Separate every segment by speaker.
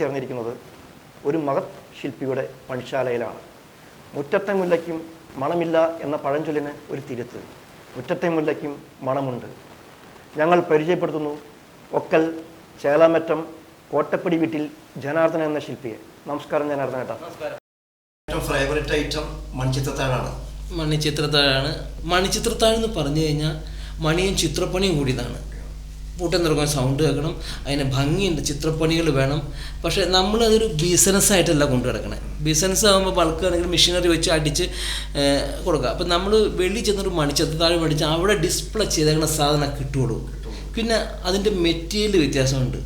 Speaker 1: എത്തിച്ചേർന്നിരിക്കുന്നത് ഒരു മഹത് ശില്പിയുടെ പണിശാലയിലാണ്. മുറ്റത്തെ മുല്ലയ്ക്കും മണമില്ല എന്ന പഴഞ്ചൊല്ലിന് ഒരു തിരുത്ത്. മുറ്റത്തെ മുല്ലയ്ക്കും മണമുണ്ട്. ഞങ്ങൾ പരിചയപ്പെടുത്തുന്നു ഒക്കൽ ചേലാമറ്റം കോട്ടപ്പടി വീട്ടിൽ ജനാർദ്ദൻ എന്ന ശില്പിയെ. നമസ്കാരം ജനാർദ്ദൻ ഏട്ടാ
Speaker 2: ഏറ്റവും ഫേവറേറ്റ് ഐറ്റം മൺചിത്രത്താഴാണ്
Speaker 3: മണിച്ചിത്രത്താഴാണ് മണിച്ചിത്രത്താഴെന്ന് പറഞ്ഞു കഴിഞ്ഞാൽ മണിയും ചിത്രപ്പണിയും കൂടിയതാണ്. പൂട്ടം തുറക്കാൻ സൗണ്ട് കേൾക്കണം. അതിന് ഭംഗിയുണ്ട് ചിത്രപ്പണികൾ വേണം. പക്ഷേ നമ്മൾ നമ്മളതൊരു ബിസിനസ്സായിട്ടല്ല കൊണ്ടു കിടക്കണേ ബിസിനസ് ആകുമ്പോൾ ബൾക്ക് ആണെങ്കിൽ മെഷീനറി വെച്ച് അടിച്ച് കൊടുക്കുക. അപ്പം നമ്മൾ വെള്ളി ചെന്നൊരു മണിച്ചത്ത് താഴെ മടിച്ച് അവിടെ ഡിസ്പ്ലേ ചെയ്തേക്കുന്ന സാധനം കിട്ടുള്ളൂ പിന്നെ അതിന്റെ മെറ്റീരിയൽ വ്യത്യാസമുണ്ട്.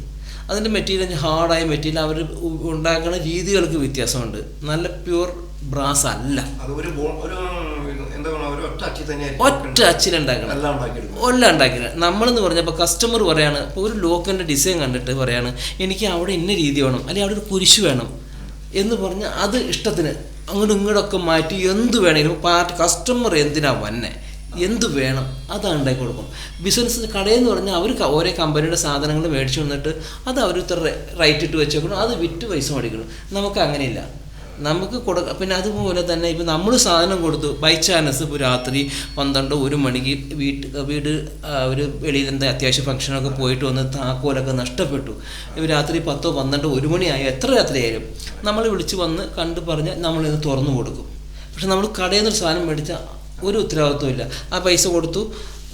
Speaker 3: അതിന്റെ മെറ്റീരിയൽ ഹാർഡായ മെറ്റീരിയൽ അവർ ഉണ്ടാക്കുന്ന രീതികൾക്ക് വ്യത്യാസമുണ്ട്. നല്ല പ്യുവർ ബ്രാസ് അല്ല.
Speaker 2: ഒരു ബോ- ഒരു എന്താ പറയുക ഒരു ഒറ്റ
Speaker 3: അച്ചിൽ
Speaker 2: എല്ലാം
Speaker 3: ഉണ്ടാക്കില്ല നമ്മളെന്ന് പറഞ്ഞപ്പോൾ കസ്റ്റമർ പറയാണ് ഇപ്പോൾ ഒരു ലോക്കലിന്റെ ഡിസൈൻ കണ്ടിട്ട് പറയാണ് എനിക്ക് അവിടെ ഇന്ന രീതി വേണം അല്ലെങ്കിൽ അവിടെ ഒരു കുരിശ് വേണം എന്ന് പറഞ്ഞ് അത് ഇഷ്ടത്തിന് അങ്ങോട്ടും ഇങ്ങോട്ടൊക്കെ മാറ്റി എന്ത് വേണമെങ്കിലും പാർട്ടി കസ്റ്റമർ എന്തിനാ വന്നെ? എന്ത് വേണം? അതാണ് ഉണ്ടാക്കി കൊടുക്കും. ബിസിനസ് കടയെന്ന് പറഞ്ഞാൽ അവർ ഓരോ കമ്പനിയുടെ സാധനങ്ങൾ മേടിച്ചു വന്നിട്ട് അത് അവർ ഇത്ര റൈറ്റ് ഇട്ട് വെച്ചേക്കണം അത് വിറ്റ് പൈസ മേടിക്കണം. നമുക്ക് അങ്ങനെയില്ല. നമുക്ക് കൊടുക്ക പിന്നെ അതുപോലെ തന്നെ ഇപ്പം നമ്മൾ സാധനം കൊടുത്തു. ബൈ ചാൻസ് ഇപ്പോൾ രാത്രി പന്ത്രണ്ട് ഒരു മണിക്ക് വീട്ട് വീട് ഒരു വെളിയിൽ എന്താ അത്യാവശ്യ ഫംഗ്ഷനൊക്കെ പോയിട്ട് വന്ന് താക്കോലൊക്കെ നഷ്ടപ്പെട്ടു. രാത്രി പത്തോ പന്ത്രണ്ടോ ഒരു മണിയായോ എത്ര രാത്രിയായാലും നമ്മൾ വിളിച്ച് വന്ന് കണ്ട് പറഞ്ഞ് നമ്മളിത് തുറന്നു കൊടുക്കും. പക്ഷെ നമ്മൾ കടയിൽ നിന്നൊരു സാധനം മേടിച്ചാൽ ഒരു ഉത്തരവാദിത്വം ഇല്ല. ആ പൈസ കൊടുത്തു.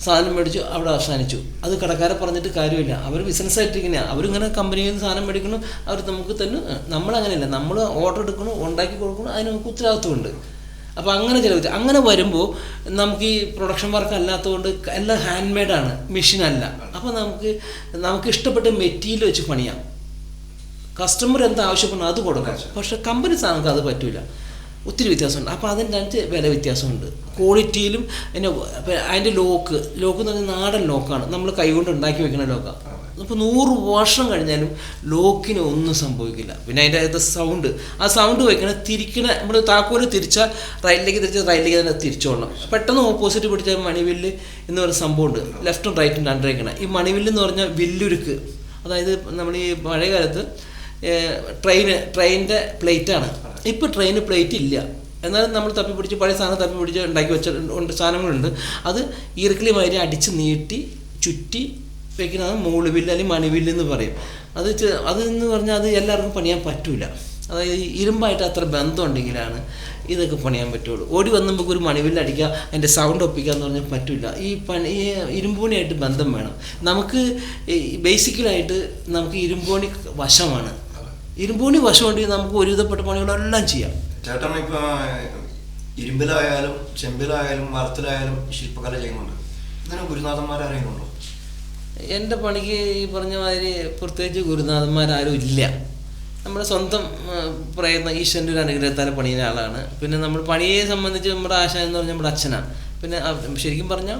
Speaker 3: സാധനം മേടിച്ചു അവിടെ അവസാനിച്ചു. അത് കടക്കാരെ പറഞ്ഞിട്ട് കാര്യമില്ല. അവർ ബിസിനസ് ആയിട്ടിരിക്കുന്ന. അവരിങ്ങനെ കമ്പനിയിൽ നിന്ന് സാധനം മേടിക്കണം അവർ നമുക്ക് തന്നെ നമ്മളങ്ങനെയല്ല. നമ്മൾ ഓർഡർ എടുക്കണം ഉണ്ടാക്കി കൊടുക്കണം അതിന് നമുക്ക് ഉത്തരവാദിത്വമുണ്ട്. അപ്പോൾ അങ്ങനെ ചില അങ്ങനെ വരുമ്പോൾ നമുക്ക് ഈ പ്രൊഡക്ഷൻ വർക്ക് അല്ലാത്തതുകൊണ്ട് എല്ലാം ഹാൻഡ് മെയ്ഡാണ് മെഷീനല്ല അപ്പോൾ നമുക്ക് നമുക്ക് ഇഷ്ടപ്പെട്ട മെറ്റീരിയൽ വെച്ച് പണിയാം. കസ്റ്റമർ എന്താ ആവശ്യപ്പെടുന്നു അത് കൊടുക്കാം പക്ഷെ കമ്പനി സാധനങ്ങൾക്ക് അത് പറ്റില്ല ഒത്തിരി വ്യത്യാസമുണ്ട്. അപ്പോൾ അതിനനുസരിച്ച് വില വ്യത്യാസമുണ്ട്. ക്വാളിറ്റിയിലും പിന്നെ അതിന്റെ ലോക്ക് ലോക്ക് എന്ന് പറഞ്ഞാൽ നാടൻ ലോക്കാണ് നമ്മൾ കൈകൊണ്ട് ഉണ്ടാക്കി വെക്കുന്ന ലോക്കാണ് ഇപ്പോൾ നൂറ് വർഷം കഴിഞ്ഞാലും ലോക്കിന് ഒന്നും സംഭവിക്കില്ല. പിന്നെ അതിന്റെ അകത്ത് സൗണ്ട് ആ സൗണ്ട് വയ്ക്കണ തിരിക്കണ നമ്മൾ താക്കോൽ തിരിച്ചാൽ റൈറ്റിലേക്ക് തിരിച്ചാൽ റൈറ്റിലേക്ക് തന്നെ തിരിച്ചോളണം. പെട്ടെന്ന് ഓപ്പോസിറ്റ് പിടിച്ച മണിവില്ല് എന്ന് പറയുന്ന സംഭവമുണ്ട്. ലെഫ്റ്റും റൈറ്റും രണ്ടിരിക്കണം ഈ മണിവില്ല് എന്ന് പറഞ്ഞാൽ വില്ലുരുക്ക്. അതായത് നമ്മൾ ഈ പഴയ കാലത്ത് ട്രെയിന് ട്രെയിനിന്റെ പ്ലേറ്റാണ് ഇപ്പോൾ ട്രെയിന് പ്ലേറ്റ് ഇല്ല. എന്നാലും നമ്മൾ തപ്പി പിടിച്ച് പഴയ സാധനം തപ്പി പിടിച്ച് ഉണ്ടാക്കി വെച്ച ഉണ്ട് സാധനങ്ങളുണ്ട്. അത് ഈർക്കിലി മാതിരി അടിച്ച് നീട്ടി ചുറ്റി വെക്കുന്നത് മൂളുവില്ല് അല്ലെങ്കിൽ മണിവില്ല് എന്ന് പറയും. അത് അത് എന്ന് പറഞ്ഞാൽ അത് എല്ലാവർക്കും പണിയാൻ പറ്റൂല. അതായത് ഇരുമ്പായിട്ട് അത്ര ബന്ധം ഉണ്ടെങ്കിലാണ് ഇതൊക്കെ പണിയാൻ പറ്റുള്ളൂ. ഓടി വന്ന് നമുക്ക് ഒരു മണിവില്ല് അടിക്കുക അതിന്റെ സൗണ്ട് ഒപ്പിക്കുക എന്ന് പറഞ്ഞാൽ പറ്റില്ല ഈ പണി ഈ ഇരുമ്പോണിയായിട്ട് ബന്ധം വേണം. നമുക്ക് ബേസിക്കലായിട്ട് നമുക്ക് ഇരുമ്പൂണി വശമാണ്. ഇരുമ്പോണി വശമുണ്ടെങ്കിൽ നമുക്ക് ഒരുവിധപ്പെട്ട പണികളെല്ലാം ചെയ്യാം.
Speaker 2: ചേട്ടൻ ഇപ്പൊ ഇരുമ്പിലായാലും ചെമ്പിലായാലും മരത്തിലായാലും ശില്പകല ചെയ്യുന്നുണ്ട്. ഇങ്ങനെ ഗുരുനാഥന്മാരെ അറിയുന്നുണ്ടോ
Speaker 3: എന്റെ പണിക്ക് ഈ പറഞ്ഞ മാതിരി പ്രത്യേകിച്ച് ഗുരുനാഥന്മാരാരും ഇല്ല. നമ്മുടെ സ്വന്തം പ്രയത്നം ഈശ്വരന്റെ ഒരു അനുഗ്രഹത്താൽ പണിയുന്ന ആളാണ്. പിന്നെ നമ്മൾ പണിയെ സംബന്ധിച്ച് നമ്മുടെ ആശ എന്ന് പറഞ്ഞാൽ നമ്മുടെ അച്ഛനാണ്. പിന്നെ ശരിക്കും പറഞ്ഞാൽ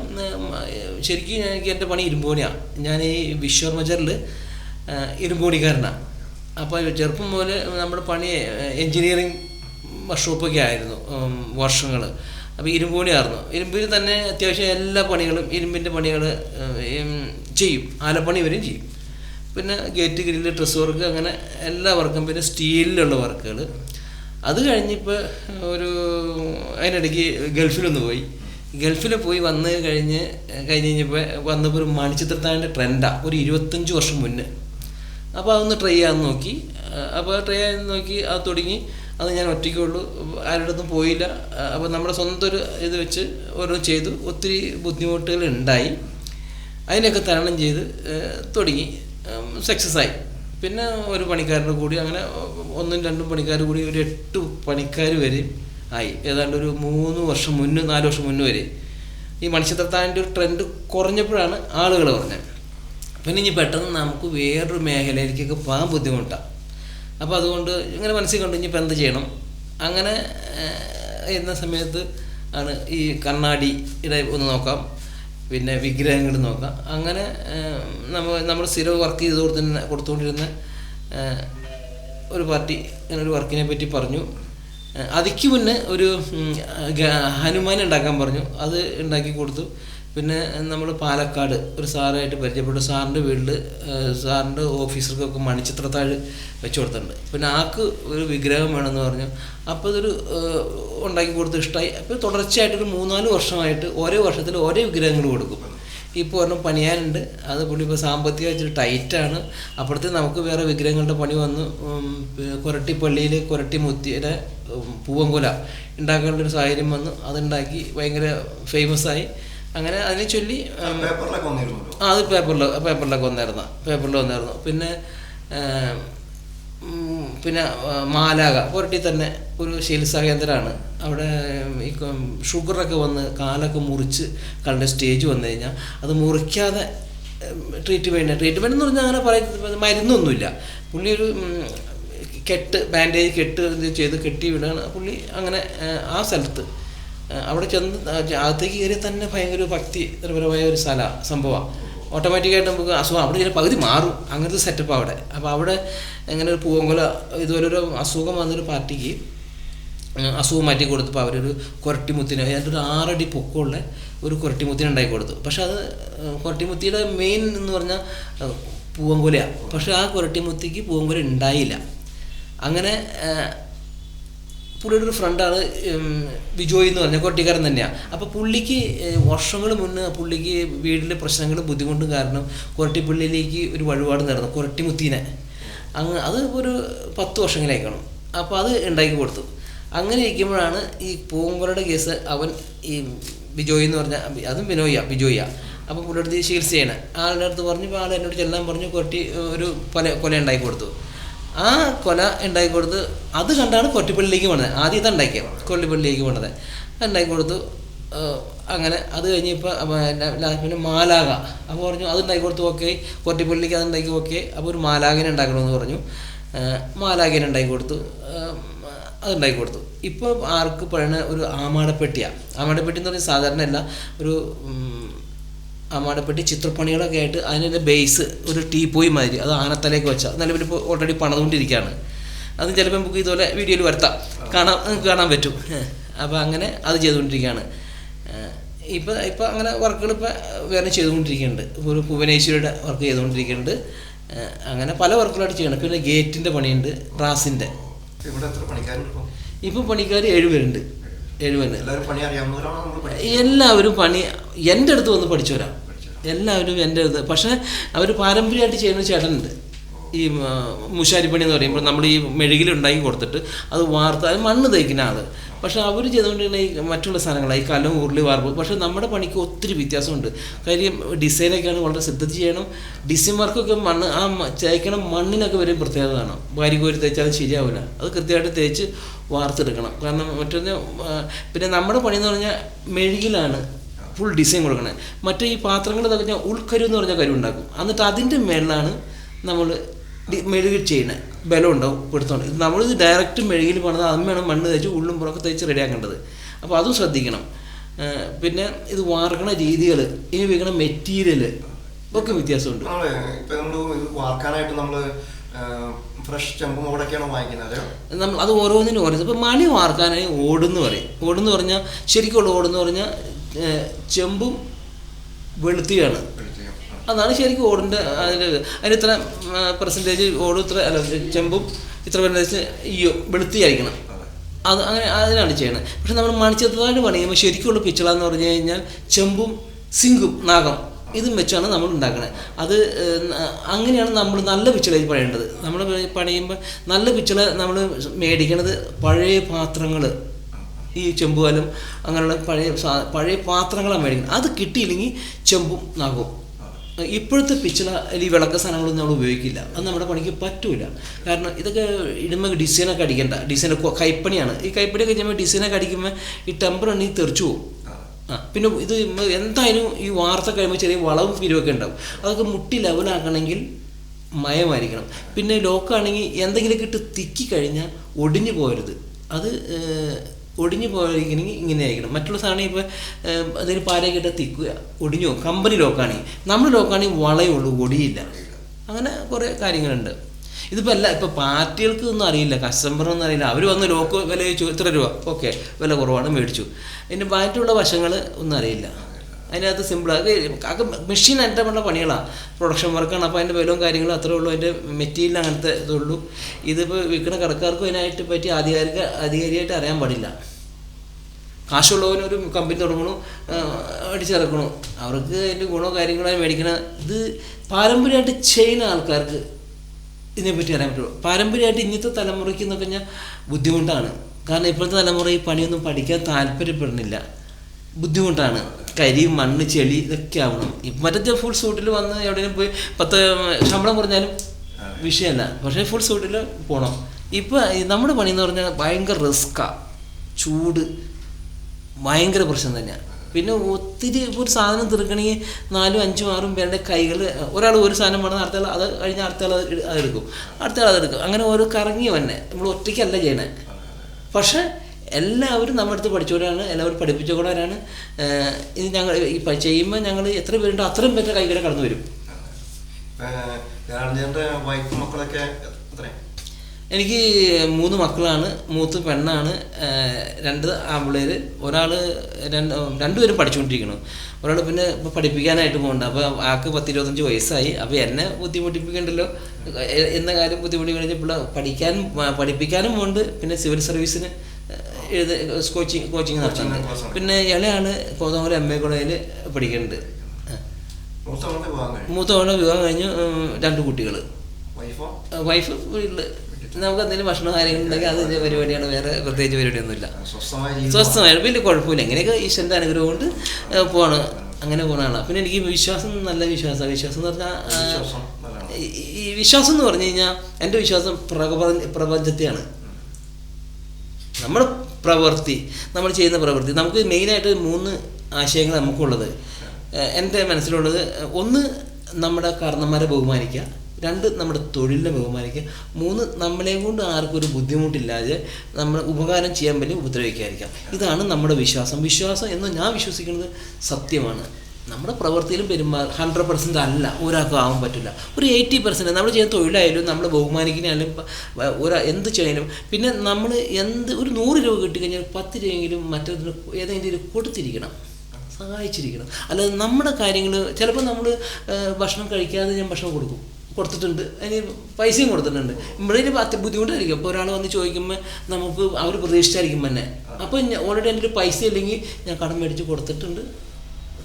Speaker 3: ശരിക്കും എനിക്ക് എന്റെ പണി ഇരുമ്പോണിയാണ് ഞാൻ ഈ വിശ്വർമജറിൽ ഇരുമ്പോണിക്കാരനാണ്. അപ്പോൾ ചെറുപ്പം മുതൽ നമ്മുടെ പണി എൻജിനീയറിങ് വർക്ക്ഷോപ്പൊക്കെ ആയിരുന്നു വർഷങ്ങൾ അപ്പോൾ ഇരുമ്പോണിയായിരുന്നു ഇരുമ്പിൽ തന്നെ അത്യാവശ്യം എല്ലാ പണികളും ഇരുമ്പിന്റെ പണികൾ ചെയ്യും. ആലപ്പണി വരെയും ചെയ്യും. പിന്നെ ഗേറ്റ് ഗ്രില്ല് ഡ്രസ് വർക്ക് അങ്ങനെ എല്ലാ വർക്കും പിന്നെ സ്റ്റീലിലുള്ള വർക്കുകൾ അത് കഴിഞ്ഞിപ്പോൾ ഒരു അതിനിടയ്ക്ക് ഗൾഫിലൊന്ന് പോയി. ഗൾഫിൽ പോയി വന്ന് കഴിഞ്ഞ് കഴിഞ്ഞ് കഴിഞ്ഞപ്പോൾ വന്നപ്പോൾ ഒരു മണിച്ചിത്രത്താഴിന്റെ ട്രെൻഡാണ് ഒരു ഇരുപത്തഞ്ച് വർഷം മുന്നേ. അപ്പോൾ അതൊന്ന് ട്രൈ ചെയ്യാൻ നോക്കി. അപ്പോൾ ട്രൈ ചെയ്യാൻ നോക്കി അത് തുടങ്ങി. അത് ഞാൻ ഒറ്റയ്ക്കുള്ളൂ. ആരുടെ അടുത്തും പോയില്ല. അപ്പോൾ നമ്മുടെ സ്വന്തം ഒരു ഇത് വെച്ച് ഓരോ ചെയ്തു. ഒത്തിരി ബുദ്ധിമുട്ടുകൾ ഉണ്ടായി. അതിനൊക്കെ തരണം ചെയ്ത് തുടങ്ങി. സക്സസ് ആയി. പിന്നെ ഒരു പണിക്കാരുടെ കൂടി അങ്ങനെ ഒന്നും രണ്ടും പണിക്കാർ കൂടി ഒരു എട്ട് പണിക്കാർ വരെ ആയി. ഏതാണ്ട് ഒരു മൂന്ന് വർഷം മുന്നേ നാല് വർഷം മുന്നേ വരെ. ഈ മണിച്ചത്രത്താന്റെ ഒരു ട്രെൻഡ് കുറഞ്ഞപ്പോഴാണ് ആളുകൾ പറഞ്ഞത് പിന്നെ ഇനി പെട്ടെന്ന് നമുക്ക് വേറൊരു മേഖലയിലേക്കൊക്കെ പോകാൻ ബുദ്ധിമുട്ടാണ് അപ്പോൾ അതുകൊണ്ട് ഇങ്ങനെ മനസ്സിൽ കണ്ടു ഇനിയിപ്പോൾ എന്ത് ചെയ്യണം? അങ്ങനെ എന്ന സമയത്ത് ആണ് ഈ കണ്ണാടിയുടെ ഒന്ന് നോക്കാം. പിന്നെ വിഗ്രഹങ്ങൾ നോക്കാം. അങ്ങനെ നമ്മൾ നമ്മൾ സ്ഥിരം വർക്ക് ചെയ്ത് കൊടുത്ത കൊടുത്തുകൊണ്ടിരുന്ന ഒരു പാർട്ടി അങ്ങനെ ഒരു വർക്കിനെ പറ്റി പറഞ്ഞു. അതിക്ക് മുന്നേ ഒരു ഹനുമാൻ ഉണ്ടാക്കാൻ പറഞ്ഞു. അത് ഉണ്ടാക്കി കൊടുത്തു. പിന്നെ നമ്മൾ പാലക്കാട് ഒരു സാറായിട്ട് പരിചയപ്പെട്ടു. സാറിന്റെ വീട്ടിൽ സാറിന്റെ ഓഫീസർക്കൊക്കെ മണിച്ചിത്രത്താഴ് വെച്ച് കൊടുത്തിട്ടുണ്ട്. പിന്നെ ആൾക്ക് ഒരു വിഗ്രഹം വേണമെന്ന് പറഞ്ഞു. അപ്പോൾ ഏഹ്, ഉണ്ടാക്കി കൊടുത്ത് ഇഷ്ടമായി അപ്പോൾ തുടർച്ചയായിട്ടൊരു മൂന്നാൽ വർഷമായിട്ട് ഓരോ വർഷത്തിൽ ഓരോ വിഗ്രഹങ്ങൾ കൊടുക്കും. ഇപ്പോൾ ഒരെണ്ണം പണിയാനുണ്ട്. അത് പുള്ളി ഇപ്പോൾ സാമ്പത്തികം ഇച്ചിരി ടൈറ്റാണ് അപ്പുറത്ത് നമുക്ക് വേറെ വിഗ്രഹങ്ങളുടെ പണി വന്നു. കൊരട്ടി പള്ളിയിൽ കൊരട്ടി മുത്തിയുടെ പൂവങ്കുല ഉണ്ടാക്കേണ്ട ഒരു സാഹചര്യം വന്നു. അതുണ്ടാക്കി ഭയങ്കര ഫേമസ് ആയി. അങ്ങനെ അതിനെ ചൊല്ലി ആ അത് പേപ്പറിൽ പേപ്പറിലൊക്കെ വന്നായിരുന്നു. പേപ്പറിൽ വന്നായിരുന്നു. പിന്നെ പിന്നെ മാലാക പുരട്ടി തന്നെ ഒരു ചികിത്സാ കേന്ദ്രമാണ് അവിടെ ഈ ഷുഗറൊക്കെ വന്ന് കാലൊക്കെ മുറിച്ച് കണ്ട സ്റ്റേജ് വന്നു കഴിഞ്ഞാൽ അത് മുറിക്കാതെ ട്രീറ്റ്മെന്റ് ട്രീറ്റ്മെന്റ് എന്ന് പറഞ്ഞാൽ അങ്ങനെ പറയുന്നത് മരുന്നൊന്നുമില്ല. പുള്ളി ഒരു കെട്ട് ബാൻഡേജ് കെട്ട് ചെയ്ത് കെട്ടി വിടാണ്. പുള്ളി അങ്ങനെ ആ, സ്ഥലത്ത് അവിടെ ചെന്ന് അകത്തേക്ക് കയറി തന്നെ ഭയങ്കര ഭക്തി നിർഭരമായ ഒരു സ്ഥല സംഭവമാണ് ഓട്ടോമാറ്റിക്കായിട്ട് നമുക്ക് അസുഖം അവിടെ ചില പകുതി മാറും. അങ്ങനത്തെ സെറ്റപ്പ് അവിടെ. അപ്പോൾ അവിടെ എങ്ങനെ ഒരു പൂവങ്കുല ഇതുപോലെ ഒരു അസുഖം വന്നൊരു പാർട്ടിക്ക് അസുഖം മാറ്റി കൊടുത്തപ്പോൾ അവരൊരു കുരട്ടിമുത്തിന് അതിന്റെ ഒരു ആറടി പൊക്കമുള്ള ഒരു കുരട്ടിമുത്തിന് ഉണ്ടാക്കി കൊടുത്തു. പക്ഷെ അത് കുരട്ടിമുത്തിയുടെ മെയിൻ എന്ന് പറഞ്ഞാൽ പൂവങ്കുലയാണ് പക്ഷെ ആ കുരട്ടിമുത്തിക്ക് പൂവങ്കുല ഉണ്ടായില്ല. അങ്ങനെ പുള്ളിയുടെ ഒരു ഫ്രണ്ടാണ് വിജോയ് എന്ന് പറഞ്ഞ കൊട്ടിക്കാരൻ തന്നെയാണ് അപ്പോൾ പുള്ളിക്ക് വർഷങ്ങൾ മുന്നേ പുള്ളിക്ക് വീട്ടിലെ പ്രശ്നങ്ങളും ബുദ്ധിമുട്ടും കാരണം കൊരട്ടിപ്പള്ളിയിലേക്ക് ഒരു വഴിപാട് നടന്നു കൊരട്ടിമുത്തീനെ. അങ്ങ് അത് ഒരു പത്ത് വർഷങ്ങളായിക്കണം. അപ്പോൾ അത് ഉണ്ടാക്കി കൊടുത്തു. അങ്ങനെ ഇരിക്കുമ്പോഴാണ് ഈ പൂങ്കുറയുടെ കേസ് അവൻ ഈ ബിജോയ് എന്ന് പറഞ്ഞ അതും ബിനോയ ബിജോയ അപ്പോൾ പുള്ളിയുടെ ചികിത്സ ചെയ്യണം. ആളുടെ അടുത്ത് പറഞ്ഞു ആൾ എന്നോട് ചെല്ലാൻ പറഞ്ഞു കൊട്ടി ഒരു കൊല കൊല ഉണ്ടാക്കി കൊടുത്തു. ആ കൊല ഉണ്ടാക്കി കൊടുത്ത് അത് കണ്ടാണ് കൊട്ടിപ്പള്ളിയിലേക്ക് പോണത്. ആദ്യം ഇത് ഉണ്ടാക്കിയത് കൊല്ലിപ്പള്ളിയിലേക്ക് പോണത് ഉണ്ടാക്കി കൊടുത്തു. അങ്ങനെ അത് കഴിഞ്ഞ് ഇപ്പോൾ പിന്നെ മാലാക അപ്പോൾ പറഞ്ഞു അത് ഉണ്ടാക്കി കൊടുത്തു ഓക്കെ. കൊറ്റിപ്പള്ളിക്ക് അത് ഉണ്ടാക്കി ഓക്കെ. അപ്പോൾ ഒരു മാലാകിനെ ഉണ്ടാക്കണമെന്ന് പറഞ്ഞു. മാലാകിനെ ഉണ്ടാക്കി കൊടുത്തു. ആ, അത് ഉണ്ടാക്കി കൊടുത്തു. ഇപ്പോൾ ആർക്ക് പറയുന്ന ഒരു ആമാടപ്പെട്ടിയാണ് ആമാടപ്പെട്ടി എന്ന് പറഞ്ഞാൽ സാധാരണ അല്ല ഒരു അമ്മാടപ്പെട്ടി ചിത്രപ്പണികളൊക്കെ ആയിട്ട് അതിന്റെ ബേസ് ഒരു ടീ പോയി മാതിരി അത് ആനത്തലേക്ക് വെച്ചാൽ നിലവിൽ ഇപ്പോൾ ഓൾറെഡി പണിതുകൊണ്ടിരിക്കുകയാണ്. അത് ചിലപ്പോൾ നമുക്ക് ഇതുപോലെ വീഡിയോയിൽ വരുത്താം. കാണാൻ കാണാൻ പറ്റും. അപ്പോൾ അങ്ങനെ അത് ചെയ്തുകൊണ്ടിരിക്കുകയാണ്. ഇപ്പോൾ ഇപ്പോൾ അങ്ങനെ വർക്കുകൾ ഇപ്പോൾ വേറെ ചെയ്തുകൊണ്ടിരിക്കുന്നുണ്ട്. ഇപ്പോൾ ഒരു ഭുവനേശ്വരിയുടെ വർക്ക് ചെയ്തുകൊണ്ടിരിക്കുന്നുണ്ട്. അങ്ങനെ പല വർക്കുകളായിട്ട് ചെയ്യണം. പിന്നെ ഗേറ്റിന്റെ പണിയുണ്ട്
Speaker 2: ഇപ്പം?
Speaker 3: ഇപ്പം പണിക്കാർ ഏഴുപേരുണ്ട്. ഏഴുപേരുണ്ട്.
Speaker 2: എല്ലാവരും പണി
Speaker 3: എന്റെ അടുത്ത് വന്ന് പഠിച്ചവരാ. എല്ലാവരും എന്റെ അടുത്ത്. പക്ഷേ അവർ പാരമ്പര്യമായിട്ട് ചെയ്യുന്ന ചേട്ടനുണ്ട്. ഈ മുശാരിപ്പണി എന്ന് പറയുമ്പോൾ നമ്മൾ ഈ മെഴുകിൽ ഉണ്ടാക്കി കൊടുത്തിട്ട് അത് വാർത്ത അത് മണ്ണ് തേക്കുന്ന ആൾ പക്ഷേ അവർ ചെയ്തുകൊണ്ടിരുന്ന ഈ മറ്റുള്ള സാധനങ്ങളായി കലം ഉരുളി വാർപ്പ് പക്ഷേ നമ്മുടെ പണിക്ക് ഒത്തിരി വ്യത്യാസമുണ്ട്. കാര്യം ഡിസൈനൊക്കെയാണ് വളരെ ശ്രദ്ധിച്ച് ചെയ്യണം. ഡിസൈൻ വർക്കൊക്കെ മണ്ണ് ആ തേക്കണ മണ്ണിനൊക്കെ വരും പ്രത്യേകത കാണാം ഭാര്യ കോരി തേച്ചാൽ അത് ശരിയാവില്ല അത് കൃത്യമായിട്ട് തേച്ച് വാർത്തെടുക്കണം. കാരണം മറ്റൊന്ന് പിന്നെ നമ്മുടെ പണി എന്ന് പറഞ്ഞാൽ മെഴുകിലാണ്. ഫുൾ ഡിസൈൻ കൊടുക്കണേ. മറ്റേ ഈ പാത്രങ്ങൾ തകഞ്ഞ ഉൾക്കരു എന്ന് പറഞ്ഞ കരു ഉണ്ടാക്കും. എന്നിട്ട് അതിന്റെ മേളിലാണ് നമ്മൾ മെഴുകി ചെയ്യുന്നത് ബലം ഉണ്ടാവും പെടുത്തോണ്ട് ഇത് നമ്മളിത് ഡയറക്റ്റ് മെഴുകിൽ പണിത് അമ്മയാണ് മണ്ണ് തേച്ച് ഉള്ളും പുറമൊക്കെ തേച്ച് റെഡിയാക്കേണ്ടത് അപ്പോൾ അതും ശ്രദ്ധിക്കണം. പിന്നെ ഇത് വാർക്കണ രീതികൾ ഇനി ഉപയോഗിക്കണ മെറ്റീരിയൽ ഒക്കെ വ്യത്യാസമുണ്ട്.
Speaker 2: വാർക്കാനായിട്ട് നമ്മൾ ഫ്രഷ് ചെമ്പും ഓടൊക്കെയാണ് വാങ്ങിക്കുന്നത്?
Speaker 3: നമ്മൾ അത് ഓരോന്നിനും ഓരോ ഇപ്പം മണി വാർക്കാനായി ഓടെന്ന് പറയും. ഓടെന്ന് പറഞ്ഞാൽ ശരിക്കുള്ള ഓടെന്ന് പറഞ്ഞാൽ ചെമ്പും വെളുത്തിയാണ്. അതാണ് ശരിക്കും ഓടിന്റെ അതിന്റെ. അതിന് ഇത്ര പെർസെന്റേജ് ഓട് ഇത്ര അല്ല ചെമ്പും ഇത്ര പെർസെന്റേജ് ഈ വെളുത്തിയായിരിക്കണം.
Speaker 2: അതെ.
Speaker 3: അത് അങ്ങനെ അതിനാണ് ചെയ്യണത് പക്ഷെ നമ്മൾ മണിച്ചിത്രത്താഴ് പണിയുമ്പോൾ ശരിക്കുള്ള പിച്ചള എന്ന് പറഞ്ഞു കഴിഞ്ഞാൽ ചെമ്പും സിങ്കും നാഗം ഇതും വെച്ചാണ് നമ്മൾ ഉണ്ടാക്കുന്നത് അത് അങ്ങനെയാണ് നമ്മൾ നല്ല പിച്ചളയിൽ പണിയേണ്ടത്. നമ്മൾ പണിയുമ്പോൾ നല്ല പിച്ചള നമ്മൾ മേടിക്കണത് പഴയ പാത്രങ്ങൾ ഈ ചെമ്പുകാലം അങ്ങനെയുള്ള പഴയ പഴയ പാത്രങ്ങളാണ് മേടിക്കുന്നത്. അത് കിട്ടിയില്ലെങ്കിൽ ചെമ്പും നാഗവും. ഇപ്പോഴത്തെ പിച്ചള ഈ വിളക്ക സാധനങ്ങളൊന്നും നമ്മൾ ഉപയോഗിക്കില്ല. അത് നമ്മുടെ പണിക്ക് പറ്റൂല. കാരണം ഇതൊക്കെ ഇടുമ്പോൾ ഡിസൈനൊക്കെ അടിക്കണ്ട. ഡിസൈൻ കൈപ്പണിയാണ്. ഈ കൈപ്പണിയൊക്കെ ചെയ്യുമ്പോൾ ഡിസൈനൊക്കെ അടിക്കുമ്പോൾ ഈ ടെമ്പർ ഉണ്ടെങ്കിൽ തെറിച്ചു പോകും പിന്നെ ഇത് എന്തായാലും ഈ വാർത്ത കഴിയുമ്പോൾ ചെറിയ വളവും പിരിവൊക്കെ ഉണ്ടാവും. അതൊക്കെ മുട്ടി ലെവലാക്കണമെങ്കിൽ മയമായിരിക്കണം. പിന്നെ ലോക്കാണെങ്കിൽ എന്തെങ്കിലുമൊക്കെ ഇട്ട് തിക്കി കഴിഞ്ഞാൽ ഒടിഞ്ഞു പോകരുത്. അത് ഒടിഞ്ഞു പോയിരിക്കണമെങ്കിൽ ഇങ്ങനെ ആയിരിക്കണം. മറ്റുള്ള സാധനം ഇപ്പോൾ അതൊരു പാരയൊക്കെ ഇട്ട് തിക്കുക. ഒടിഞ്ഞു കമ്പനി ലോക്കാണെങ്കിൽ നമ്മൾ ലോക്കാണെങ്കിൽ വളയുള്ളൂ ഒടിയില്ല. അങ്ങനെ കുറേ കാര്യങ്ങളുണ്ട്. ഇതിപ്പോൾ അല്ല ഇപ്പോൾ പാർട്ടികൾക്ക് ഒന്നും അറിയില്ല കസ്റ്റമറൊന്നും അറിയില്ല. അവർ വന്ന് ലോക്ക് വില ചോദിച്ചു ഇത്ര രൂപ? ഓക്കെ വില കുറവാണ് മേടിച്ചു. ഇതിന്റെ ബാക്കിയുള്ള വശങ്ങൾ ഒന്നും അറിയില്ല. അതിനകത്ത് സിമ്പിളാണ് അത് മെഷീൻ അറ്റമുള്ള പണികളാണ് പ്രൊഡക്ഷൻ വർക്കാണ് അപ്പോൾ അതിന്റെ വിലവും കാര്യങ്ങളും അത്രേ ഉള്ളൂ. അതിന്റെ മെറ്റീരിയൽ അങ്ങനത്തെ ഇതുള്ളൂ. ഇതിപ്പോൾ വിൽക്കുന്ന കടക്കാർക്കും അതിനായിട്ട് പറ്റി ആധികാരിക അധികാരിയായിട്ട് അറിയാൻ പാടില്ല. കാശുള്ളവന് ഒരു കമ്പനി തുടങ്ങണു അടിച്ചിറക്കണു അവർക്ക് അതിന്റെ ഗുണമോ കാര്യങ്ങളോ മേടിക്കണം ഇത് പാരമ്പര്യമായിട്ട് ചെയ്യുന്ന ആൾക്കാർക്ക് ഇതിനെപ്പറ്റി അറിയാൻ പറ്റുള്ളൂ. പാരമ്പര്യമായിട്ട് ഇന്നത്തെ തലമുറയ്ക്ക് എന്നൊക്കെ കഴിഞ്ഞാൽ ബുദ്ധിമുട്ടാണ്. കാരണം ഇപ്പോഴത്തെ തലമുറ ഈ പണിയൊന്നും പഠിക്കാൻ താല്പര്യപ്പെടുന്നില്ല. ബുദ്ധിമുട്ടാണ്. കരി മണ്ണ് ചെളി ഇതൊക്കെ ആവണം. ഇപ്പം മറ്റേ ഫുൾ സൂട്ടിൽ വന്ന് എവിടെയെങ്കിലും പോയി പത്ത് ശമ്പളം കുറഞ്ഞാലും വിഷയമല്ല. പക്ഷേ ഫുൾ സൂട്ടിൽ പോകണം ഇപ്പം നമ്മുടെ പണി എന്ന് പറഞ്ഞാൽ ഭയങ്കര റിസ്ക്കാണ് ചൂട്. ഭയങ്കര പ്രശ്നം തന്നെയാണ് പിന്നെ ഒത്തിരി ഒരു സാധനം തീർക്കണമെങ്കിൽ നാലും അഞ്ചും ആറും പേരുടെ കൈകൾ ഒരാൾ ഒരു സാധനം വേണം അടുത്ത അത് കഴിഞ്ഞാൽ അടുത്ത ആൾ അതെടുക്കും അടുത്ത ആൾ അതെടുക്കും അങ്ങനെ ഓരോ കറങ്ങി വന്നെ. നമ്മൾ ഒറ്റയ്ക്കല്ല ചെയ്യണേ. പക്ഷേ എല്ലാവരും നമ്മുടെ അടുത്ത് പഠിച്ചവരാണ് എല്ലാവരും പഠിപ്പിച്ചവരാണ്. ഇത് ഞങ്ങൾ ഈ ചെയ്യുമ്പോൾ ഞങ്ങൾ എത്ര പേരുണ്ടോ അത്രയും പേരുടെ കൈകളെ കടന്നു വരും
Speaker 2: വൈഫ് മക്കളൊക്കെ
Speaker 3: എനിക്ക് മൂന്ന് മക്കളാണ് മൂത്ത് പെണ്ണാണ് രണ്ട് ആമ്പിളേർ ഒരാൾ രണ്ട് രണ്ടുപേരും പഠിച്ചുകൊണ്ടിരിക്കണം ഒരാൾ പിന്നെ ഇപ്പോൾ പഠിപ്പിക്കാനായിട്ട് പോകുന്നുണ്ട് അപ്പോൾ ആൾക്ക് പത്തിരുപത്തഞ്ച് വയസ്സായി. അപ്പോൾ എന്നെ ബുദ്ധിമുട്ടിപ്പിക്കണ്ടല്ലോ? എന്ന കാര്യം ബുദ്ധിമുട്ടി കഴിഞ്ഞപ്പോൾ പഠിക്കാനും പഠിപ്പിക്കാനും പോകുന്നുണ്ട് പിന്നെ സിവിൽ സർവീസിന് എഴുത കോച്ചിങ് കോച്ചിങ് നടത്തുന്നുണ്ട്. പിന്നെ ഇളയാണ് കോതമംഗലം എം എ കോളേജിൽ പഠിക്കുന്നുണ്ട്.
Speaker 2: മൂത്തവളുടെ വിവാഹം കഴിഞ്ഞു.
Speaker 3: രണ്ട് കുട്ടികൾ
Speaker 2: വൈഫോ?
Speaker 3: വൈഫ് വീട്ടിൽ നമുക്ക് എന്തെങ്കിലും ഭക്ഷണ കാര്യങ്ങളുണ്ടെങ്കിൽ അതിന്റെ പരിപാടിയാണ്. വേറെ പ്രത്യേകിച്ച് പരിപാടിയൊന്നുമില്ല. സ്വസ്ഥമായിട്ട് വലിയ കുഴപ്പമില്ല. എങ്ങനെയൊക്കെ ഈശ്വരന്റെ അനുഗ്രഹം കൊണ്ട് പോവാണ്. അങ്ങനെ പോകണതാണ് പിന്നെ എനിക്ക് വിശ്വാസം നല്ല വിശ്വാസമാണ്. വിശ്വാസം എന്ന് പറഞ്ഞാൽ. ഈ- വിശ്വാസം എന്ന് പറഞ്ഞു കഴിഞ്ഞാൽ എന്റെ വിശ്വാസം പ്രപഞ്ച പ്രപഞ്ചത്തെയാണ്. നമ്മൾ പ്രവൃത്തി നമ്മൾ ചെയ്യുന്ന പ്രവൃത്തി. നമുക്ക് മെയിനായിട്ട് മൂന്ന് ആശയങ്ങൾ നമുക്കുള്ളത്. എന്റെ മനസ്സിലുള്ളത് ഒന്ന് നമ്മുടെ കാരണന്മാരെ ബഹുമാനിക്കുക. രണ്ട് നമ്മുടെ തൊഴിലിനെ ബഹുമാനിക്കുക മൂന്ന് നമ്മളെ കൊണ്ട് ആർക്കും ഒരു ബുദ്ധിമുട്ടില്ലാതെ നമ്മൾ ഉപകാരം ചെയ്യാൻ പറ്റി ഉപദ്രവിക്കാതിരിക്കാം. ഇതാണ് നമ്മുടെ വിശ്വാസം. വിശ്വാസം എന്ന് ഞാൻ വിശ്വസിക്കുന്നത് സത്യമാണ്. നമ്മുടെ പ്രവൃത്തിയിലും പെരുമാ ഹൺഡ്രഡ് പെർസെന്റ് അല്ല. ഒരാൾക്കും ആവാൻ പറ്റില്ല. ഒരു എയ്റ്റി പെർസെന്റ് നമ്മൾ ചെയ്യുന്ന തൊഴിലായാലും നമ്മൾ ബഹുമാനിക്കുന്നതായാലും ഒരു എന്ത് ചെയ്യാനും പിന്നെ നമ്മൾ എന്ത് ഒരു നൂറ് രൂപ കിട്ടിക്കഴിഞ്ഞാൽ പത്ത് രൂപയെങ്കിലും മറ്റൊരു ഏതെങ്കിലും കൊടുത്തിരിക്കണം. സഹായിച്ചിരിക്കണം. അല്ലാതെ നമ്മുടെ കാര്യങ്ങൾ ചിലപ്പോൾ നമ്മൾ ഭക്ഷണം കഴിക്കാതെ ഞാൻ ഭക്ഷണം കൊടുക്കും. കൊടുത്തിട്ടുണ്ട്. അതിന് പൈസയും കൊടുത്തിട്ടുണ്ട്. ഇവിടെ ഒരു പത്ത് ബുദ്ധിമുട്ടായിരിക്കും. അപ്പോൾ ഒരാൾ വന്ന് ചോദിക്കുമ്പോൾ നമുക്ക് അവർ പ്രതീക്ഷിച്ചായിരിക്കും തന്നെ അപ്പോൾ ഓൾറെഡി എന്റെ ഒരു പൈസ ഇല്ലെങ്കിൽ ഞാൻ കടം മേടിച്ച് കൊടുത്തിട്ടുണ്ട്.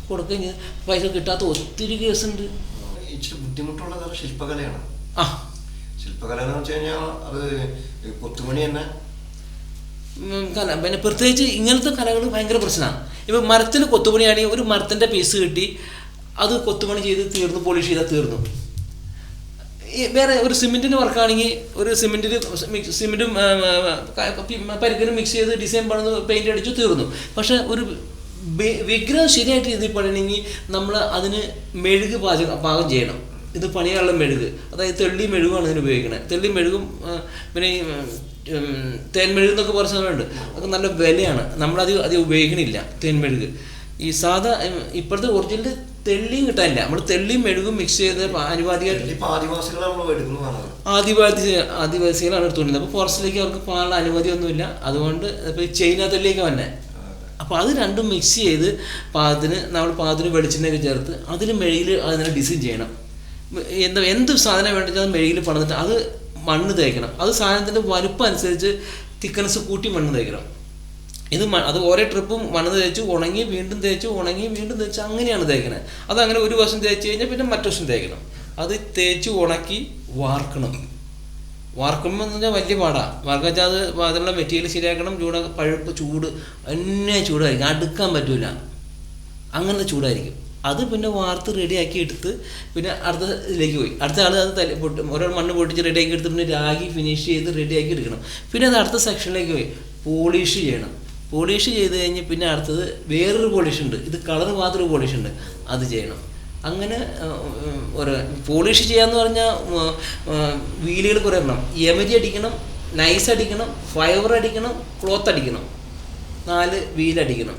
Speaker 3: കൊടുക്കുക പൈസ കിട്ടാത്ത ഒത്തിരി കേസുണ്ട്.
Speaker 2: ഇച്ചിരി ബുദ്ധിമുട്ടുള്ള തരം ശില്പകലയാണ്.
Speaker 3: ആ.
Speaker 2: ശില്പകല എന്ന് വെച്ച് കഴിഞ്ഞാൽ അത് കൊത്തുമണി തന്നെ.
Speaker 3: കല. പിന്നെ പ്രത്യേകിച്ച് ഇങ്ങനത്തെ കലകൾ ഭയങ്കര പ്രശ്നമാണ്. ഇപ്പം മരത്തിൽ കൊത്തുപണിയാണെങ്കിൽ ഒരു മരത്തിന്റെ പീസ് കിട്ടി അത് കൊത്തുപണി ചെയ്ത് തീർന്നു പോളിഷ് ചെയ്താൽ തീർന്നു. വേറെ ഒരു സിമെന്റിന് വർക്കാണെങ്കിൽ ഒരു സിമെന്റിൽ സിമെന്റും പരിക്കനും മിക്സ് ചെയ്ത് ഡിസൈൻ പണിത് പെയിന്റ് അടിച്ചു തീർന്നു. പക്ഷെ ഒരു വിഗ്രഹം ശരിയായിട്ട് രീതിയിൽ പണിയണമെങ്കിൽ നമ്മൾ അതിന് മെഴുക് പാചകം പാകം ചെയ്യണം. ഇത് പണിയാനുള്ള മെഴുക്. അതായത് തെള്ളി മെഴുകാണ് ഇതിന് ഉപയോഗിക്കുന്നത് തെള്ളി മെഴുകും പിന്നെ തേൻമെഴുക് എന്നൊക്കെ പറഞ്ഞ സാധനമുണ്ട് അതൊക്കെ നല്ല വിലയാണ്. നമ്മളത് അത് ഉപയോഗിക്കണില്ല തേൻമെഴുക് ഈ സാധാ ഇപ്പോഴത്തെ ഒറിജിനൽ തെള്ളിയും കിട്ടാനില്ല. നമ്മൾ തെള്ളിയും മെഴുകും മിക്സ് ചെയ്ത്
Speaker 2: എടുക്കുന്നതാണ്.
Speaker 3: ആദിവാസി ആദിവാസികളാണ് എടുത്തുകൊണ്ടിരുന്നത് അപ്പോൾ ഫോറസ്റ്റിലേക്ക് അവർക്ക് പോകാനുള്ള അനുമതി ഒന്നുമില്ല അതുകൊണ്ട് ഇപ്പോൾ ചൈന തെല്ലിയൊക്കെ വന്നെ. അപ്പോൾ അത് രണ്ടും മിക്സ് ചെയ്ത് പാകത്തിന് നമ്മൾ പാകത്തിന് വെളിച്ചെണ്ണയൊക്കെ ചേർത്ത് അതിൽ മെഴുകിൽ അതിനെ ഡിസൈൻ ചെയ്യണം. എന്താ എന്ത് സാധനം വേണ്ടിച്ചാൽ അത് മെഴുകിൽ പണിതിട്ട് അത് മണ്ണ് തേക്കണം. അത് സാധനത്തിന്റെ വലുപ്പം അനുസരിച്ച് തിക്കനസ് കൂട്ടി മണ്ണ് തേക്കണം. ഇത് അത് ഓരോ ട്രിപ്പും മണ്ണ് തേച്ച് ഉണങ്ങി വീണ്ടും തേച്ച് ഉണങ്ങി വീണ്ടും തേച്ച് അങ്ങനെയാണ് തേക്കണത് അതങ്ങനെ ഒരു വശം തേച്ച് കഴിഞ്ഞാൽ പിന്നെ മറ്റു വർഷം തേക്കണം. അത് തേച്ച് ഉണക്കി വാർക്കണം. വാർക്കുമ്പോൾ എന്ന് പറഞ്ഞാൽ വലിയ പാടാണ് വാർക്കുക വെച്ചാൽ അത് അതിനുള്ള മെറ്റീരിയൽ ശരിയാക്കണം ചൂട് പഴുപ്പ് ചൂട് എന്നെ ചൂടായിരിക്കും. അടുക്കാൻ പറ്റൂല. അങ്ങനത്തെ ചൂടായിരിക്കും. അത് പിന്നെ വാർത്ത് റെഡിയാക്കി എടുത്ത് പിന്നെ അടുത്ത ഇതിലേക്ക് പോയി. അടുത്ത ആൾ അത് തല പൊട്ടി ഓരോ മണ്ണ് പൊട്ടിച്ച് റെഡിയാക്കി എടുത്ത് പിന്നെ രാഗി ഫിനിഷ് ചെയ്ത് റെഡിയാക്കി എടുക്കണം. പിന്നെ അത് അടുത്ത സെക്ഷനിലേക്ക് പോയി. പോളിഷ് ചെയ്യണം. പോളിഷ് ചെയ്ത് കഴിഞ്ഞ് പിന്നെ അടുത്തത് വേറൊരു പോളിഷ് ഉണ്ട്. ഇത് കളർ മാത്രം പോളിഷ് ഉണ്ട്. അത് ചെയ്യണം. അങ്ങനെ ഒരു പോളിഷ് ചെയ്യാന്ന് പറഞ്ഞാൽ വീലുകൾ കുറേ എണ്ണം എമരി അടിക്കണം നൈസ് അടിക്കണം ഫൈബർ അടിക്കണം ക്ലോത്ത് അടിക്കണം. നാല് വീലടിക്കണം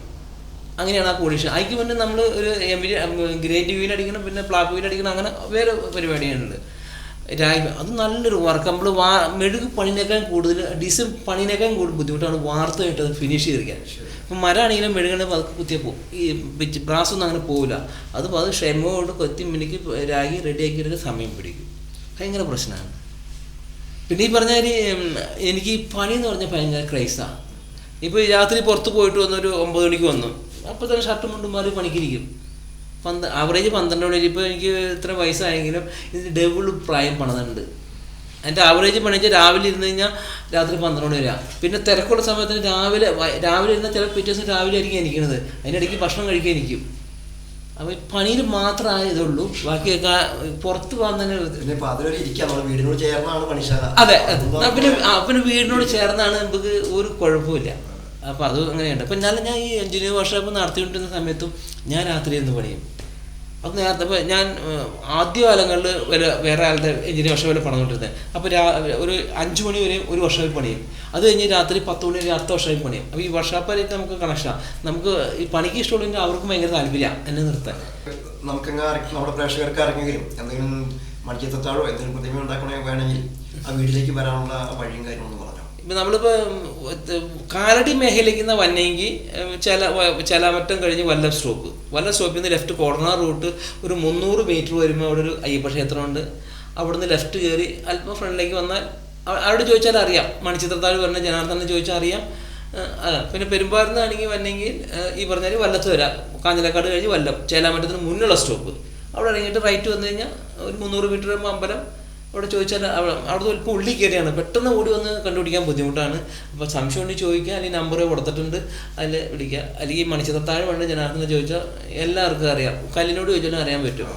Speaker 3: അങ്ങനെയാണ് ആ പോളിഷ് അതിക്ക് മുന്നേ നമ്മൾ ഒരു എമരി ഗ്രേറ്റ് വീൽ അടിക്കണം പിന്നെ പ്ലാക്ക് വീൽ അടിക്കണം അങ്ങനെ വേറെ പരിപാടികളുണ്ട്. രാഗി അത് നല്ലൊരു വർക്ക് നമ്മൾ വാ മെഴുക് പണിനേക്കാൾ കൂടുതൽ ഡിസൈൻ പണിനേക്കാൾ കൂടുതൽ ബുദ്ധിമുട്ടാണ് വാർത്തയായിട്ട് അത് ഫിനിഷ് ചെയ്തിരിക്കാൻ. ഇപ്പം മരമാണെങ്കിലും മെഴുകണ പതുക്കെ കുത്തിയാൽ പോകും ഈ ബ്രാസ് ഒന്നും അങ്ങനെ പോവില്ല. അത് അത് ക്ഷമ കൊണ്ട് കൊത്തി മിനിക്ക് രാഗി റെഡിയാക്കി എടുക്കാൻ സമയം പിടിക്കും. ഭയങ്കര പ്രശ്നമാണ് പിന്നെ ഈ പറഞ്ഞ എനിക്ക് ഈ പണി എന്ന് പറഞ്ഞാൽ ഭയങ്കര ക്രൈസാണ് ഇപ്പോൾ രാത്രി പുറത്ത് പോയിട്ട് വന്നൊരു ഒമ്പത് മണിക്ക് വന്നു. അപ്പോൾ തന്നെ ഷർട്ടും മുണ്ടും മാറി പണിക്കിരിക്കും പന്ത് ആവറേജ് പന്ത്രണ്ട് മണി ഇപ്പോൾ എനിക്ക് ഇത്ര വയസ്സായെങ്കിലും ഇത് ഡബിൾ പ്രായം പണിതുണ്ട് എന്റെ ആവറേജ് പണിച്ച് രാവിലെ ഇരുന്ന് കഴിഞ്ഞാൽ രാത്രി പന്ത്രണ്ട് മണി വരാം പിന്നെ തിരക്കുള്ള സമയത്തിന് രാവിലെ രാവിലെ ഇരുന്ന ചില പിറ്റേ ദിവസം രാവിലെ ആയിരിക്കും എനിക്കണത്. അതിനിടയ്ക്ക് ഭക്ഷണം കഴിക്കാൻ ഇരിക്കും അപ്പോൾ പണിയിൽ മാത്രമേ ഇതുള്ളൂ. ബാക്കിയൊക്കെ പുറത്ത് പോകാൻ തന്നെ
Speaker 2: വീടിനോട് ചേർന്നാണ് പണിശാല.
Speaker 3: അതെ പിന്നെ പിന്നെ വീടിനോട് ചേർന്നാണ് നമുക്ക് ഒരു കുഴപ്പമില്ല അപ്പം അത് അങ്ങനെയുണ്ട്. അപ്പം എന്നാലും ഞാൻ ഈ എഞ്ചിനീയർ വർക്ക്ഷോപ്പ് നടത്തിക്കൊണ്ടിരുന്ന സമയത്തും ഞാൻ രാത്രി ഇരുന്ന് പണിയും. അത് നേരത്തെ ഞാൻ ആദ്യ കാലങ്ങളിൽ വരെ വേറെ ആളുടെ എഞ്ചിനീയർ വർഷം വരെ പണിതുകൊണ്ടിരുന്നത് അപ്പോൾ രാ ഒരു അഞ്ച് മണി വരെ ഒരു വർഷമായി പണിയും. അത് കഴിഞ്ഞ് രാത്രി പത്ത് മണി വരെ അടുത്ത വർഷമായി പണിയും. അപ്പോൾ ഈ വർക്ക്ഷോപ്പായിട്ട് നമുക്ക് കണക്ഷനാണ് നമുക്ക് ഈ പണിക്ക് ഇഷ്ടമുള്ളതിന്റെ അവർക്കും ഭയങ്കര താല്പര്യമാണ് എന്നെ നിർത്താൻ.
Speaker 2: നമുക്കങ്ങ് നമ്മുടെ പ്രേക്ഷകർക്ക് ഇറങ്ങുകയും എന്തെങ്കിലും മണിക്കത്താഴോ എന്തെങ്കിലും പ്രതിമ ഉണ്ടാക്കണമെങ്കിൽ വേണമെങ്കിൽ ആ വീട്ടിലേക്ക് വരാനുള്ള വഴിയും കാര്യങ്ങളൊന്നും
Speaker 3: നമ്മളിപ്പോൾ കാലടി മേഖലയ്ക്ക് നിന്ന് വന്നെങ്കിൽ ചില ചിലമറ്റം കഴിഞ്ഞ് വല്ല സ്റ്റോപ്പ് വല്ല സ്റ്റോപ്പിൽ നിന്ന് ലെഫ്റ്റ് കോർണർ റൂട്ട് ഒരു മുന്നൂറ് മീറ്റർ വരുമ്പോൾ അവിടെ ഒരു അയ്യപ്പ ക്ഷേത്രമുണ്ട് അവിടുന്ന് ലെഫ്റ്റ് കയറി അല്പം ഫ്രണ്ടിലേക്ക് വന്നാൽ അവിടെ ചോദിച്ചാൽ അറിയാം. മണിച്ചിത്രത്താഴ് പറഞ്ഞ ജനാർദ്ദനെ ചോദിച്ചാൽ അറിയാം. ആ, പിന്നെ പെരുമ്പാറുന്നാണെങ്കിൽ വന്നെങ്കിൽ ഈ പറഞ്ഞാൽ വല്ലത്ത് വരാം. കാഞ്ഞിലക്കാട് കഴിഞ്ഞ് വല്ലം ചേലാമറ്റത്തിന് മുന്നുള്ള സ്റ്റോപ്പ് അവിടെ ഇറങ്ങിയിട്ട് റൈറ്റ് വന്നു കഴിഞ്ഞാൽ ഒരു മുന്നൂറ് മീറ്റർ വരുമ്പോൾ അമ്പലം. അവിടെ ചോദിച്ചാൽ അവിടെ അവിടെ ഇപ്പോൾ ഉള്ളിൽ കയറിയാണ്. പെട്ടെന്ന് ഓടി വന്ന് കണ്ടുപിടിക്കാൻ ബുദ്ധിമുട്ടാണ്. അപ്പോൾ സംശയം ഉണ്ടെങ്കിൽ ചോദിക്കുക അല്ലെങ്കിൽ നമ്പർ കൊടുത്തിട്ടുണ്ട് അതിൽ വിളിക്കുക അല്ലെങ്കിൽ മണിച്ചിത്രത്താഴ് വേണ്ട ജനാർദ്ദന ചോദിച്ചാൽ എല്ലാവർക്കും അറിയാം. കല്ലിനോട് ചോദിച്ചാലും അറിയാൻ പറ്റും.